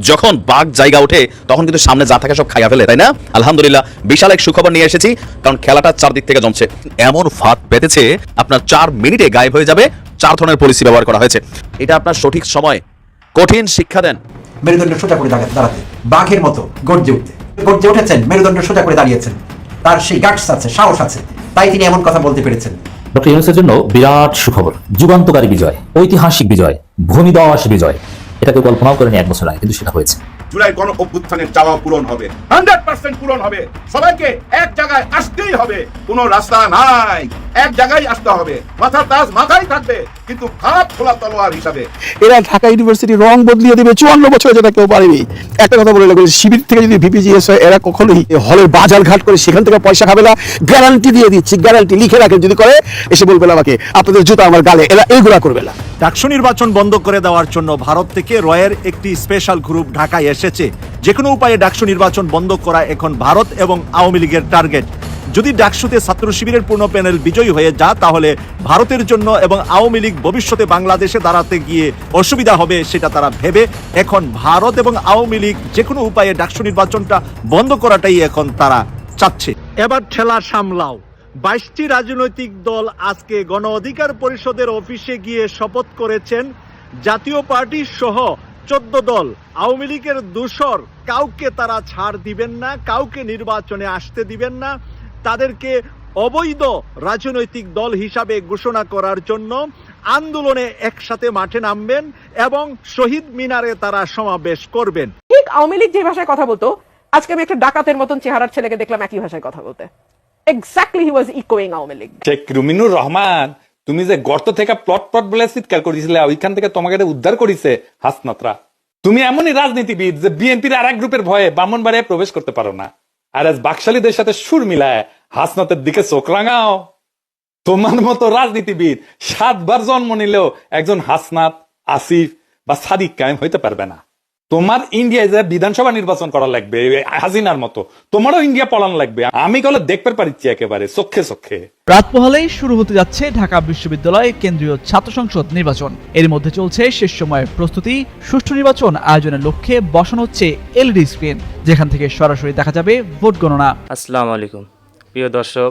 যখন বাঘ জায়গা ওঠে তখন কিন্তু সামনে যা থাকে সব খাইয়া ফেলে তাই না? আলহামদুলিল্লাহ বিশাল এক সুখবর নিয়ে এসেছি কারণ খেলাটা চারদিক থেকে জমছে। এমন ফাঁদ পেতেছে আপনার চার মিনিটে গায়েব হয়ে যাবে চার ধরনের পলিসি ব্যবহার করা হয়েছে। এটা আপনার সঠিক সময়। কঠিন শিক্ষা দেন। মেরুদণ্ড সোজা করে দাঁড়া- দাঁড়াতে। বাঘের মতো গর্জে উঠতে। গর্জে উঠেছেন মেরুদণ্ড সোজা করে দাঁড়িয়েছেন। তার সেই গাটস আছে সাহস আছে। তাই তিনি এমন কথা বলতে পেরেছেন। ডক্টর ইউনুসের জন্য বিরাট সুখবর। যুগান্তকারী বিজয় ঐতিহাসিক বিজয় ভূমিদশ বিজয়। এটাকে কল্পনাও করেনি এক বছর আগে, কিন্তু সেটা হয়েছে। জুলাই গণ অভ্যুত্থানের চাওয়া পূরণ হবে। হান্ড্রেড পার্সেন্ট পূরণ হবে। সবাইকে এক জায়গায় আসতেই হবে। কোনো রাস্তা নাই। এক জায়গায় আসতে হবে। মাথা তাজ মাথায় থাকবে। কিন্তু হাত খোলা তলোয়ার হিসাবে। এরা ঢাকা ইউনিভার্সিটি রং বদলিয়ে দেবে। চুয়ান্ন বছরে যেটা কেউ পারেনি। একটা কথা বলে রাখব শিবির থেকে যদি ভিপিজিএস হয় এরা কখনোই হলের বাজার ঘাট করে সেখান থেকে পয়সা খাবে না। গ্যারান্টি দিয়ে দিচ্ছি গ্যারান্টি লিখে রাখেন যদি করে এসে বলবে আমাকে আপনাদের জুতা আমার গালে এরা এইগুলা করবে না। ডাকসু নির্বাচন বন্ধ করে দেওয়ার জন্য ভারত থেকে রয়ের একটি স্পেশাল গ্রুপ ঢাকায় এসেছে। যে কোনো উপায়ে ডাকসু নির্বাচন বন্ধ করা এখন ভারত এবং আওয়ামী লীগের টার্গেট যদি ডাকসুতে ছাত্র শিবিরের পূর্ণ প্যানেল বিজয়ী হয়ে যা তাহলে ভারতের জন্য এবং আওয়ামী লীগ ভবিষ্যতে বাংলাদেশে দাঁড়াতে গিয়ে অসুবিধা হবে সেটা তারা ভেবে এখন ভারত এবং আওয়ামী লীগ যে কোনো উপায়ে ডাকসু নির্বাচনটা বন্ধ করাটাই এখন তারা চাচ্ছে। এবার ঠেলা সামলাও। বাইশটি রাজনৈতিক দল আজকে গণ অধিকার পরিষদের অফিসে গিয়ে শপথ করেছেন। জাতীয় পার্টি সহ চোদ্দ দল। আওয়ামী লীগের দূষর কাউকে তারা ছাড় দিবেন না, কাউকে নির্বাচনে আসতে দিবেন না। তাদেরকে অবৈধ রাজনৈতিক দল হিসাবে ঘোষণা করার জন্য আন্দোলনে একসাথে মাঠে নামবেন এবং শহীদ মিনারে তারা সমাবেশ করবেন। ঠিক আওয়ামী লীগ যে ভাষায় কথা বলতো আজকে আমি একটা ডাকাতের মতন চেহারার ছেলেকে দেখলাম একই ভাষায় কথা বলতে। এক্স্যাক্টলি হি ওয়াজ ইকোয়িং আওয়ামী লীগ। শেখ রুমিনুর রহমান তুমি যে গর্ত থেকে প্লট প্লট বলে চিৎকার করেছিলে ওইখান থেকে তোমাকে উদ্ধার করেছে হাসনাতরা। তুমি এমনই রাজনীতিবিদ যে বিএনপির আর এক গ্রুপের ভয়ে বামনবাড়িয়ায় প্রবেশ করতে পারো না। আর আজ বাকশালীদের সাথে সুর মিলায় হাসনাতের দিকে চোখ রাঙাও। তোমার মতো রাজনীতিবিদ সাতবার জন্ম নিলেও একজন হাসনাত, আসিফ বা সাদিক কায়েম হইতে পারবে না। তোমার ইন্ডিয়ায় যে বিধানসভা নির্বাচন করা লাগবে হাসিনার মতো তোমারও ইন্ডিয়া পড়ানো লাগবে। আমি কলে দেখতে পারিচ্ছি একেবারে চোখে চোখে। রাত পোহালেই শুরু হতে যাচ্ছে ঢাকা বিশ্ববিদ্যালয় কেন্দ্রীয় ছাত্র সংসদ নির্বাচন। এর মধ্যে চলছে শেষ সময়ের প্রস্তুতি সুষ্ঠু নির্বাচন আয়োজনের লক্ষ্যে বসানো হচ্ছে এলইডি স্ক্রিন যেখান থেকে সরাসরি দেখা যাবে ভোট গণনা। আসসালামু আলাইকুম। প্রিয় দর্শক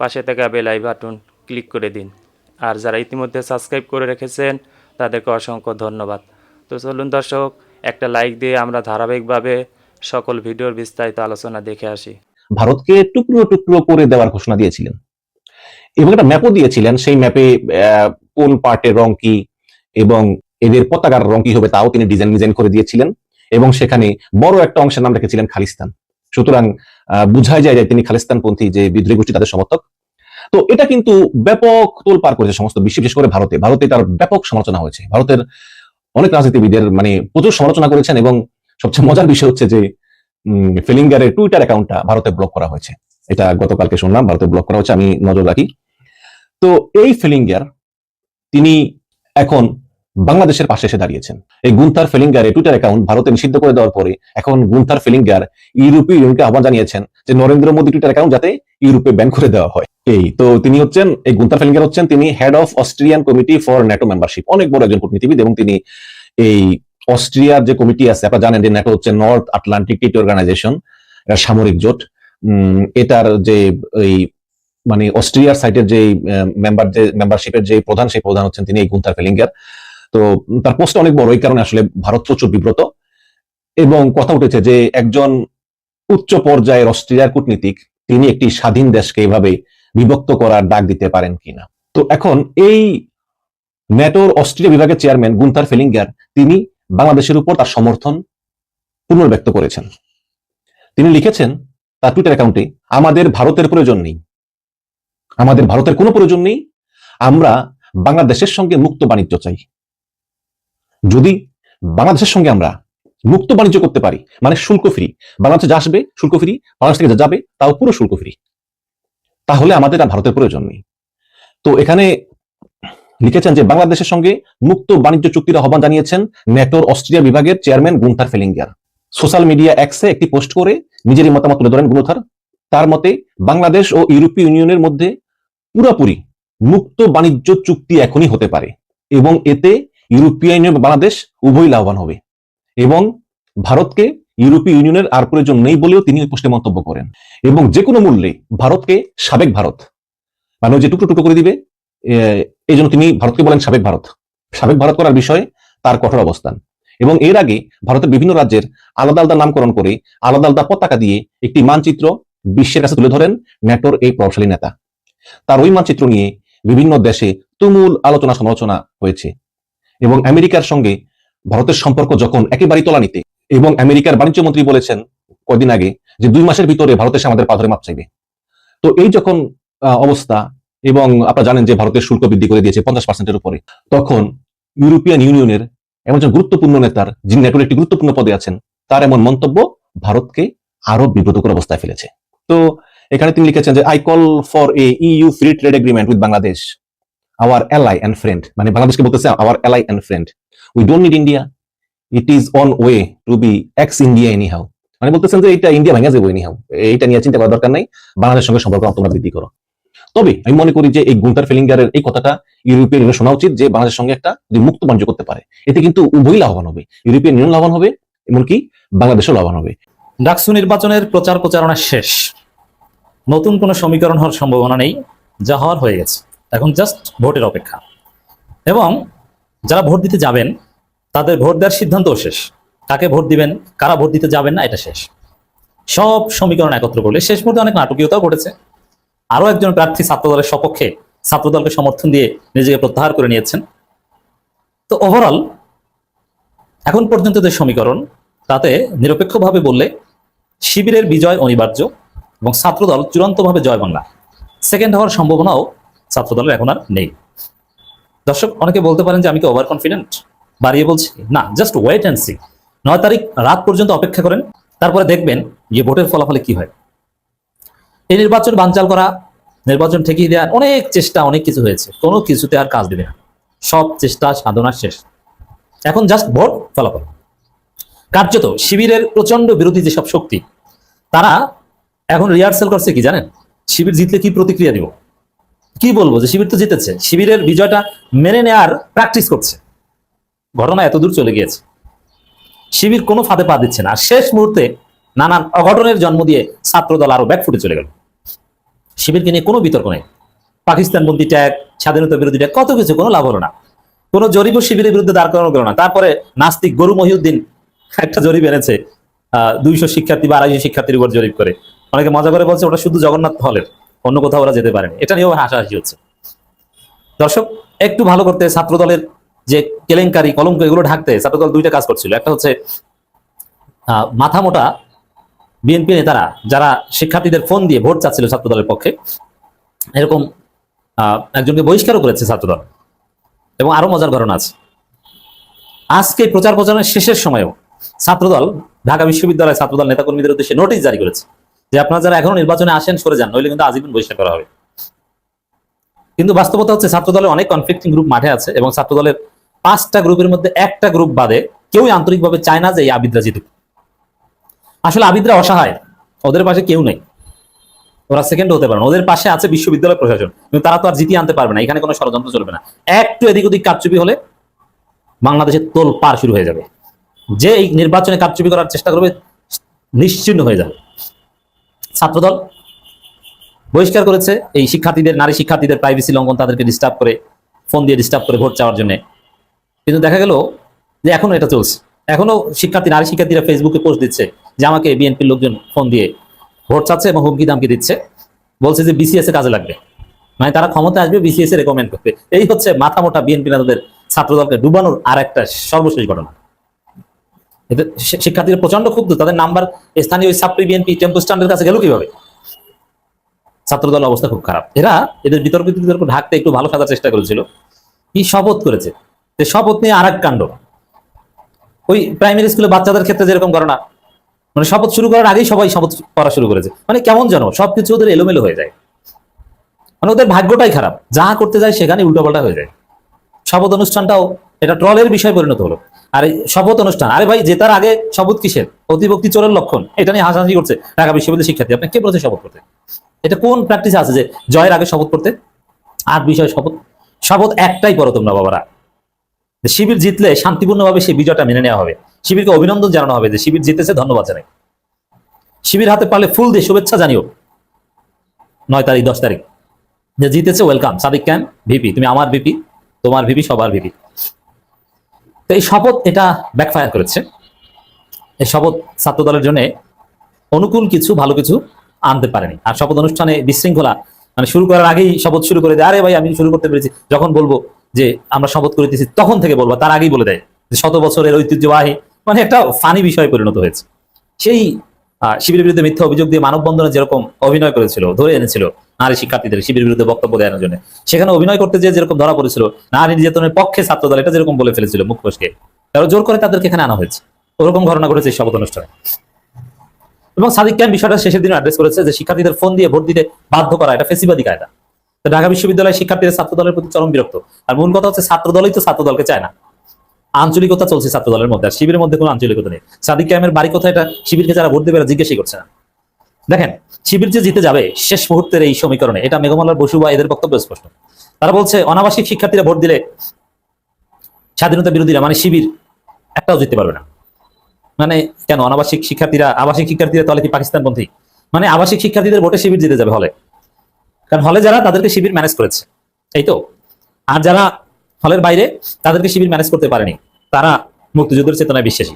পাশে থাকা বেল আই বাটন ক্লিক করে দিন। আর যারা ইতিমধ্যে সাবস্ক্রাইব করে রেখেছেন, তাদেরকে অসংখ্য ধন্যবাদ। তো চলুন দর্শক, একটা লাইক দিয়ে আমরা ধারাবাহিকভাবে সকল ভিডিওর বিস্তারিত আলোচনা দেখে আসি। ভারতকে টুকরো টুকরো করে দেওয়ার ঘোষণা দিয়েছিলেন। এবং একটা ম্যাপও দিয়েছিলেন, সেই ম্যাপে কোন পার্টের রং কি, এবং এদের পতাকার রং কি হবে, তাও তিনি ডিজাইন ডিজাইন করে দিয়েছিলেন। এবং সেখানে বড় একটা অংশের নাম রেখেছিলেন খালিস্তান। সুতরাং বুঝাই যায় যে তিনি খালিস্তানপন্থী যে বিদ্রোহী গোষ্ঠী তাদের সমর্থক। তো এটা কিন্তু ব্যাপক তোল পার করেছে সমস্ত বিশ্ব, বিশেষ করে ভারতে। ভারতে তার ব্যাপক সমালোচনা হয়েছে। ভারতের অনেক রাজনীতিবিদের মানে প্রচুর সমালোচনা করেছেন এবং সবচেয়ে মজার বিষয় হচ্ছে যে ফিলিঙ্গারের টুইটার অ্যাকাউন্টটা ভারতে ব্লক করা হয়েছে। এটা গতকালকে শুনলাম, ভারতে ব্লক করা হয়েছে, আমি নজর রাখি। তো এই ফিলিঙ্গার, তিনি এখন বাংলাদেশের পাশে এসে দাঁড়িয়েছেন। এই গুন্থার ফিলিঙ্গারের টুইটার অ্যাকাউন্ট ভারতে নিষিদ্ধ করে দেওয়ার পরে এখন গুন্থার ফিলিঙ্গার ইউরোপীয় ইউনিয়নকে আহ্বান জানিয়েছেন যে নরেন্দ্র মোদী টুইটার অ্যাকাউন্ট যাতে ইউরোপে ব্যান করে দেওয়া হয়। এই তো তিনি হচ্ছেন, এই গুন্থার ফিলিঙ্গার হচ্ছেন তিনি head of Austrian committee for NATO membership অনেক বড় একজন কূটনীতিবিদ এবং তিনি এই অস্ট্রিয়ার যে কমিটি আছে, আপনারা জানেন যে ন্যাটো হচ্ছে নর্থ আটলান্টিক ট্রিটি অর্গানাইজেশন সামরিক জোট। এটার যে এই মানে অস্ট্রিয়ার সাইটের যে মেম্বার যে মেম্বারশিপের যে প্রধান, সেই প্রধান হচ্ছেন তিনি এই গুন্থার ফেলিঙ্গার। তো তার পোস্ট অনেক বড়, এই কারণে আসলে ভারত প্রচুর বিব্রত। এবং কথা উঠেছে যে একজন উচ্চ পর্যায়ের অস্ট্রিয়ার কূটনীতিক, তিনি একটি স্বাধীন দেশকে এভাবে বিভক্ত করার ডাক দিতে পারেন কিনা। তো এখন এই ন্যাটোর অস্ট্রিয়া বিভাগের চেয়ারম্যান গুন্থার ফেলিঙ্গার, তিনি বাংলাদেশের উপর তার সমর্থন পুনর্ব্যক্ত করেছেন। তিনি লিখেছেন তার টুইটার অ্যাকাউন্টে আমাদের ভারতের প্রয়োজন নেই। আমাদের ভারতের কোনো প্রয়োজন নেই। আমরা বাংলাদেশের সঙ্গে মুক্ত বাণিজ্য চাই। যদি বাংলাদেশের সঙ্গে আমরা মুক্ত বাণিজ্য করতে পারি মানে শুল্ক ফ্রি বাংলাদেশে যা আসবে শুল্ক ফ্রি বাংলাদেশ থেকে যা যাবে তাও পুরো শুল্ক ফ্রি তাহলে আমাদের আর ভারতের প্রয়োজন নেই। তো এখানে লিখেছেন যে বাংলাদেশের সঙ্গে মুক্ত বাণিজ্য চুক্তির আহ্বান জানিয়েছেন ন্যাটোর অস্ট্রিয়া বিভাগের chairman Gunther Fehlinger social media এক্সে একটি পোস্ট করে নিজেরই মতামত তুলে ধরেন গুনথার। তার মতে, বাংলাদেশ ও ইউরোপীয় ইউনিয়নের মধ্যে পুরোপুরি মুক্ত বাণিজ্য চুক্তি এখনই হতে পারে এবং এতে ইউরোপীয় ইউনিয়ন বাংলাদেশ উভয়ই লাভবান হবে। এবং ভারতকে ইউরোপীয় ইউনিয়নের আর প্রয়োজন নেই বলেও তিনি ওই মন্তব্য করেন। এবং যে কোনো মূল্যে ভারতকে সাবেক ভারত। মানে যে টুকরো টুকরো করে দিবে এই জন্য তিনি ভারতকে বলেন সাবেক ভারত। সাবেক ভারত করার বিষয়ে তার কঠোর অবস্থান। এবং এর আগে ভারতের বিভিন্ন রাজ্যের আলাদা আলাদা নামকরণ করে আলাদা আলাদা পতাকা দিয়ে একটি মানচিত্র বিশ্বের কাছে তুলে ধরেন ন্যাটোর এই প্রভাবশালী নেতা। তার ওই মানচিত্র নিয়ে বিভিন্ন দেশে তুমুল আলোচনা সমালোচনা হয়েছে। এবং আমেরিকার সঙ্গে ভারতের সম্পর্ক যখন একেবারেই তলানিতে, এবং আমেরিকার বাণিজ্য মন্ত্রী বলেছেন কদিন আগে যে দুই মাসের ভিতরে ভারত এসে আমাদের পা ধরে মাপ চাইবে। তো এই যখন অবস্থা, এবং আপনারা জানেন যে ভারতের শুল্ক বৃদ্ধি করে দিয়েছে পঞ্চাশ পার্সেন্টের উপরে, তখন ইউরোপিয়ান ইউনিয়নের এমন একজন গুরুত্বপূর্ণ নেতার, যিনি নেটোর একটি গুরুত্বপূর্ণ পদে আছেন, তার এমন মন্তব্য ভারতকে আরও বিব্রতকর অবস্থায় ফেলেছে। তো এখানে তিনি লিখেছেন যে I call for a EU free trade agreement with Bangladesh our ally and friend মানে বাংলাদেশকে বলতেছে our ally and friend we don't need India it is on way to be ex India anyhow মানে বলতেছেন যে এটা India ভেঙে যাব any how এইটা নিয়ে চিন্তা করার দরকার নাই। বাংলাদেশের সঙ্গে সম্পর্ক তোমরা বৃদ্ধি করো। তবে আমি মনে করি যে এই গুন্টার ফিলিঙ্গারের এই কথাটা ইউরোপিয়ান ইউনিয়ন শোনা উচিত যে বাংলাদেশের সঙ্গে একটা যদি মুক্ত বাণিজ্য করতে পারে। এতে কিন্তু উভয়ই লাভবান হবে। ইউরোপিয়ান ইউনিয়ন লাভবান হবে, এমনকি বাংলাদেশও লাভবান হবে। ডাকসু নির্বাচনের প্রচার প্রচারণা শেষ। নতুন কোনো সমীকরণ হওয়ার সম্ভাবনা নেই। যা হওয়ার হয়ে গেছে। এখন জাস্ট ভোটের অপেক্ষা। এবং যারা ভোট দিতে যাবেন, তাদের ভোট দেওয়ার সিদ্ধান্তও শেষ। কাকে ভোট দিবেন, কারা ভোট দিতে যাবেন না, এটা শেষ। সব সমীকরণ একত্র করলে শেষ মুহূর্তে অনেক নাটকীয়তাও ঘটেছে। আরও একজন প্রার্থী ছাত্রদলের সপক্ষে ছাত্রদলকে সমর্থন দিয়ে নিজেকে প্রত্যাহার করে নিয়েছেন। তো ওভারঅল এখন পর্যন্ত যে সমীকরণ, তাতে নিরপেক্ষভাবে বললে শিবিরের বিজয় অনিবার্য এবং ছাত্রদল চূড়ান্তভাবে জয় বাংলা। সেকেন্ড হওয়ার সম্ভাবনাও ছাত্রদলের এখন আর নেই। দর্শক, অনেকে বলতে পারেন যে আমি কি ওভার কনফিডেন্ট বাড়িয়ে বলছি, না জাস্ট ওয়েট অ্যান্ড সি নয় তারিখ রাত পর্যন্ত অপেক্ষা করেন, তারপরে দেখবেন যে ভোটের ফলাফলে কি হয়। এই নির্বাচন বানচাল করা, নির্বাচন ঠেকিয়ে দেওয়ার অনেক চেষ্টা, অনেক কিছু হয়েছে। কোনো কিছুতে আর কাজ দেবে না। সব চেষ্টা, সাধনা শেষ। এখন জাস্ট ভোট ফলাফল। কার্যত শিবিরের প্রচণ্ড বিরোধী যেসব শক্তি, তারা এখন রিহার্সেল করছে কি জানেন? শিবির জিতলে কি প্রতিক্রিয়া দিব? কি বলব যে শিবির তো জিতেছে। শিবিরের বিজয়টা মেনে নেয়ার প্র্যাকটিস করছে। ঘটনা এত দূর চলে গিয়েছে। শিবির কোনো ফাঁদে পা দিচ্ছে না। শেষ মুহূর্তে নানান অঘটনের জন্ম দিয়ে ছাত্রদল আরও ব্যাকফুটে চলে গেল। শিবিরকে নিয়ে কোনো বিতর্ক নেই। পাকিস্তানবন্দি ট্যাগ, স্বাধীনতা বিরোধী ট্যাগ, কত কিছু, কোনো লাভ হলো না। কোনো জরিপ শিবিরের বিরুদ্ধে দাঁড় করানো গেল না। তারপরে নাস্তিক গরু মহিউদ্দিন একটা জরিপ এনেছে, আহ, দুইশো শিক্ষার্থী বা আড়াইশো শিক্ষার্থীর উপর জরিপ করে। অনেকে মজা করে বলছে ওটা শুধু জগন্নাথ হলের। অন্য কোথাও ওরা যেতে পারেন। এটা নিয়েও হাসাহাসি হচ্ছে। দর্শক, একটু ভালো করতে ছাত্র দলের যে কেলেঙ্কারি, কলঙ্ক, এগুলো ঢাকতে ছাত্রদল দুইটা কাজ করছিল। একটা হচ্ছে মাথা মোটা বিএনপি নেতারা, যারা শিক্ষার্থীদের ফোন দিয়ে ভোট চাচ্ছিল ছাত্র দলের পক্ষে, এরকম একজনকে বহিষ্কারও করেছে ছাত্রদল। এবং আরও মজার ঘটনা আছে। আজকে প্রচার প্রচারের শেষের সময়ও ছাত্রদল, ঢাকা বিশ্ববিদ্যালয়ের ছাত্রদল নেতাকর্মীদের উদ্দেশ্যে নোটিশ জারি করেছে। যে আপনারা যারা এখনও নির্বাচনে আসেন, সরে যান, নইলে কিন্তু আজীবন বহিষ্কার করা হবে। কিন্তু বাস্তবতা হচ্ছে ছাত্রদলের অনেক কনফ্লিক্টিং গ্রুপ মাঠে আছে এবং ছাত্রদলের পাঁচটা গ্রুপের মধ্যে একটা গ্রুপ বাদে কেউই আন্তরিকভাবে চায় না যে এই আবিদরা জিতুক। আসলে আবিদরা অসহায়, ওদের পাশে কেউ নেই। ওরা সেকেন্ড হতে পারে ওদের পাশে আছে বিশ্ববিদ্যালয় প্রশাসন, কিন্তু তারা তো আর জিতিয়ে আনতে পারবে না। এখানে কোনো ষড়যন্ত্র চলবে না। একটু এদিক ওদিক কারচুপি হলে বাংলাদেশের তোল পার শুরু হয়ে যাবে। যে এই নির্বাচনে কারচুপি করার চেষ্টা করবে, নিশ্চিন্ন হয়ে যাবে। ছাত্রদল বহিষ্কার করেছে। এই শিক্ষার্থীদের, নারী শিক্ষার্থীদের প্রাইভেসি লঙ্ঘন তাদেরকে ডিস্টার্ব করে ফোন দিয়ে ডিস্টার্ব করে ভোট চাওয়ার জন্য। কিন্তু দেখা গেল যে এখনও এটা চলছে। এখনও শিক্ষার্থী, নারী শিক্ষার্থীরা ফেসবুকে পোস্ট দিচ্ছে যে আমাকে বিএনপির লোকজন ফোন দিয়ে ভোট চাচ্ছে এবং হুমকি দামকি দিচ্ছে। বলছে যে বিসিএস এ কাজে লাগবে। মানে তারা ক্ষমতা আসবে বিসিএস এ রেকমেন্ড করবে। এই হচ্ছে মাথা মোটা বিএনপি নেতাদের ছাত্রদলকে ডুবানোর আর একটা সর্বশেষ ঘটনা। এতে শিক্ষার্থীরা প্রচণ্ড ক্ষুব্ধ, তাদের নাম্বার স্থানীয় সাপ্রি বিএনপি টেম্পো স্ট্যান্ডের কাছে গেল কীভাবে? ছাত্রদল অবস্থা খুব খারাপ। এরা এদের বিতর্ক বিতর্ক ঢাকতে একটু ভালো সাজার চেষ্টা করেছিল। কি শপথ করেছে? যে শপথ নিয়ে আর কাণ্ড। ওই প্রাইমারি স্কুলে বাচ্চাদের ক্ষেত্রে যেরকম করে না মানে শপথ শুরু করার আগেই সবাই শপথ করা শুরু করেছে। মানে কেমন যেন সবকিছু ওদের এলোমেলো হয়ে যায়। মানে ওদের ভাগ্যটাই খারাপ। যা করতে যায় সেখানে উল্টোপাল্টা হয়ে যায়। শপথ অনুষ্ঠানটাও এটা ট্রলের বিষয় পরিণত হলো। আর শপথ অনুষ্ঠান। আরে ভাই, জেতার আগে শপথ কিসের? অতিভক্তি চোরের লক্ষণ। এটা নিয়ে হাসাহাসি করছে ঢাকা বিশ্ববিদ্যালয়ের শিক্ষার্থী। আপনি কে বলেছে শপথ করতে? এটা কোন প্র্যাকটিস আছে যে জয়ের আগে শপথ করতে? আর বিষয় শপথ। শপথ একটাই করো তোমরা, বাবারা। শিবির জিতলে শান্তিপূর্ণভাবে সেই বিজয়টা মেনে নেওয়া হবে। শিবিরকে অভিনন্দন জানানো হবে যে শিবির জিতেছে, ধন্যবাদ জানাই। শিবির হাতে পারলে ফুল দিয়ে শুভেচ্ছা জানিও। নয় তারিখ, দশ তারিখ। যে জিতেছে ওয়েলকাম সাদিক ক্যান, ভিপি। তুমি আমার ভিপি, তোমার ভিপি, সবার ভিপি। তো এই শপথ এটা ব্যাকফায়ার করেছে। এই শপথ ছাত্র দলের জন্য অনুকূল কিছু, ভালো কিছু আনতে পারেনি। আর শপথ অনুষ্ঠানে বিশৃঙ্খলা মানে শুরু করার আগেই শপথ শুরু করে দেয়, আরে ভাই, আমি শুরু করতে পেরেছি। যখন বলব যে আমরা শপথ করে দিয়েছি তখন থেকে বলব, তার আগেই বলে দেয় যে শত বছরের ঐতিহ্যবাহী মানে একটা ফানি বিষয়ে পরিণত হয়েছে। সেই শিবিরের বিরুদ্ধে মিথ্যা অভিযোগ দিয়ে মানববন্ধনে যেরকম অভিনয় করেছিল, ধরে এনেছিল নারী শিক্ষার্থীদের শিবিরের বিরুদ্ধে বক্তব্য দেওয়ার জন্য। সেখানে অভিনয় করতে যে যেরকম ধরা পড়েছিল, নারী নির্যাতনের পক্ষে ছাত্রদল এটা যেরকম বলে ফেলেছিল মুখ ফসকে তারা জোর করে তাদেরকে এখানে আনা হয়েছে। ওরকম ঘটনা ঘটেছে এই শপথ অনুষ্ঠানে। এবং সাদিক ক্যাম্প বিষয়টা শেষের দিন অ্যাড্রেস করেছে যে শিক্ষার্থীদের ফোন দিয়ে ভোট দিতে বাধ্য করা, এটা ফেসিবাদী কায়দা। ঢাকা বিশ্ববিদ্যালয়ের শিক্ষার্থীরা ছাত্র দলের প্রতি চরম বিরক্ত। আর মূল কথা হচ্ছে ছাত্র দলই তো ছাত্র দলকে চায় না। আঞ্চলিকতা চলছে ছাত্র দলের মধ্যে শিবিরের মধ্যে কোনো আঞ্চলিকতা নেই। সাদিক ক্যামের বাড়ি কোথায় এটা? শিবিরকে যারা ভোট দেবে জিজ্ঞাসাই করছে না। দেখেন, শিবির যে জিতে যাবে, শেষ মুহূর্তের এই সমীকরণে, এটা মেঘমালার বসু বা এদের বক্তব্য স্পষ্ট। তারা বলছে, অনাবাসিক শিক্ষার্থীরা ভোট দিলে স্বাধীনতা বিরোধীরা মানে শিবির একটাও জিততে পারবে না। মানে কেন? অনাবাসিক শিক্ষার্থীরা, আবাসিক শিক্ষার্থীরা তাহলে কি পাকিস্তান পাকিস্তানপন্থী? মানে আবাসিক শিক্ষার্থীদের ভোটে শিবির জিতে যাবে হলে। কারণ হলে যারা, তাদেরকে শিবির ম্যানেজ করেছে। এই তো। আর যারা হলের বাইরে, তাদেরকে শিবির ম্যানেজ করতে পারেনি। তারা মুক্তিযুদ্ধের চেতনায় বিশ্বাসী।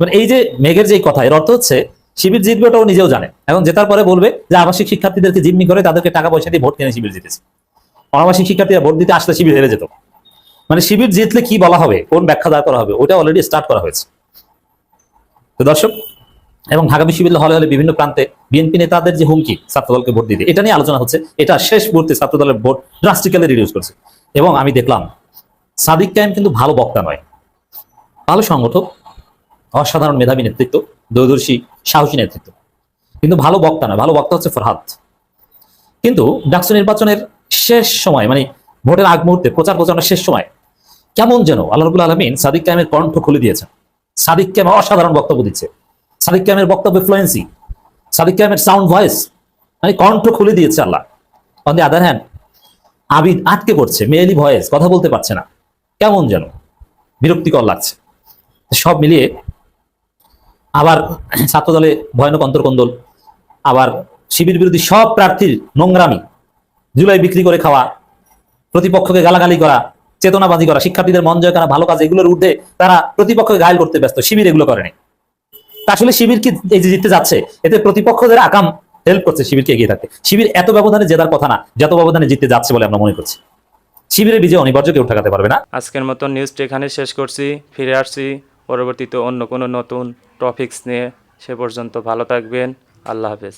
মানে এই যে মেঘের যে কথা, এর অর্থ হচ্ছে শিবির জিতবে ওটাও নিজেও জানে। এখন জেতার পরে বলবে যে আবাসিক শিক্ষার্থীদেরকে জিম্মি করে তাদেরকে টাকা পয়সা দিয়ে ভোট কিনে শিবির জিতেছে। অনাবাসিক শিক্ষার্থীরা ভোট দিতে আসলে শিবির হেরে যেত। মানে শিবির জিতলে কি বলা হবে, কোন ব্যাখ্যা দাঁড় করা হবে ওটা অলরেডি স্টার্ট করা হয়েছে। তো দর্শক, এবং ঢাকা বিশ্ববিদ্যালয় হলে হলে বিভিন্ন প্রান্তে বিএনপি নেতাদের যে হুমকি, ছাত্রদলকে ভোট দিতে, এটা নিয়ে আলোচনা হচ্ছে। এটা শেষ মুহূর্তে ছাত্রদলের ভোট ড্রাস্টিক্যালি রিডিউস করছে। এবং আমি দেখলাম, সাদিক কায়েম কিন্তু ভালো বক্তা নয়। ভালো সংগঠক অসাধারণ মেধাবী নেতৃত্ব, দূরদর্শী, সাহসী নেতৃত্ব। কিন্তু ভালো বক্তা নয়, ভালো বক্তা হচ্ছে ফরহাদ। কিন্তু ডাকসু নির্বাচনের শেষ সময় মানে ভোটের আগ মুহূর্তে, প্রচার প্রচারণার শেষ সময়, কেমন যেন আল্লাহ রবুল আলমিন সাদিক কায়েমের কণ্ঠ খুলে দিয়েছেন। সাদিক ক্যাম অসাধারণ বক্তব্য দিচ্ছে। সাদিক ক্যামের বক্তব্য ফ্লুয়েন্সি সাদিক ক্যামের সাউন্ড ভয়েস মানে কণ্ঠ খুলে দিয়েছে আল্লাহ। On the other hand Abid আটকে পড়ছে, মেয়েলি ভয়েস, কথা বলতে পারছে না। কেমন যেন বিরক্তিকর লাগছে। সব মিলিয়ে আবার ছাত্রদলে ভয়ানক অন্তর্কন্দল, আবার শিবির বিরোধী সব প্রার্থীর নোংরামি, জুলাই বিক্রি করে খাওয়া, প্রতিপক্ষকে গালাগালি করা চেতনাবাদী করা, শিক্ষার্থীদের মন জয় করা, ভালো কাজ এগুলোর ঊর্ধ্বে তারা প্রতিপক্ষকে ঘায়ল করতে ব্যস্ত, শিবির এগুলো করেনি আসলে শিবির কি এই যে জিততে যাচ্ছে, এতে প্রতিপক্ষদের আকাম হেল্প করছে শিবিরকে এগিয়ে থাকতে। শিবির এত ব্যবধানে জেতার কথা না, যত ব্যবধানে জিততে যাচ্ছে বলে আমরা মনে করছি। শিবিরের বিজয় অনিবার্য, কেউ ঠেকাতে পারবে না। আজকের মতো নিউজটি এখানে শেষ করছি, ফিরে আসছি। পরবর্তীতে অন্য কোনো নতুন টপিকস নিয়ে সে পর্যন্ত ভালো থাকবেন। আল্লাহ হাফেজ।